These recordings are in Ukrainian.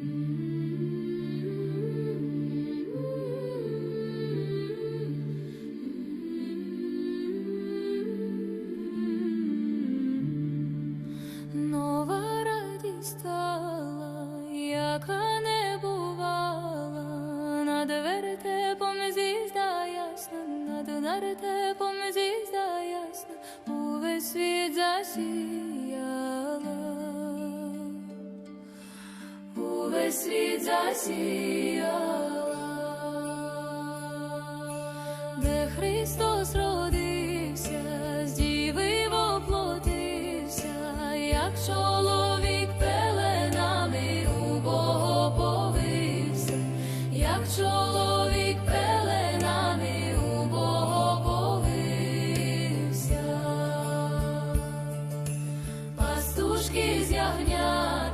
Нова радість стала, яка не бувала, над вертепом зізда ясна, над вертепом зізда ясна, увесь світ засіяла, світ засіяла, де Христос родився, з діви воплотився, як чоловік пеленами у Бога повився, як чоловік пеленами у Бога повився. Пастушки з ягнятком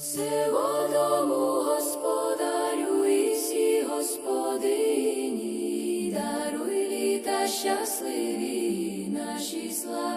Сиводому господарю і господині, даруй літа щасливі нашій славній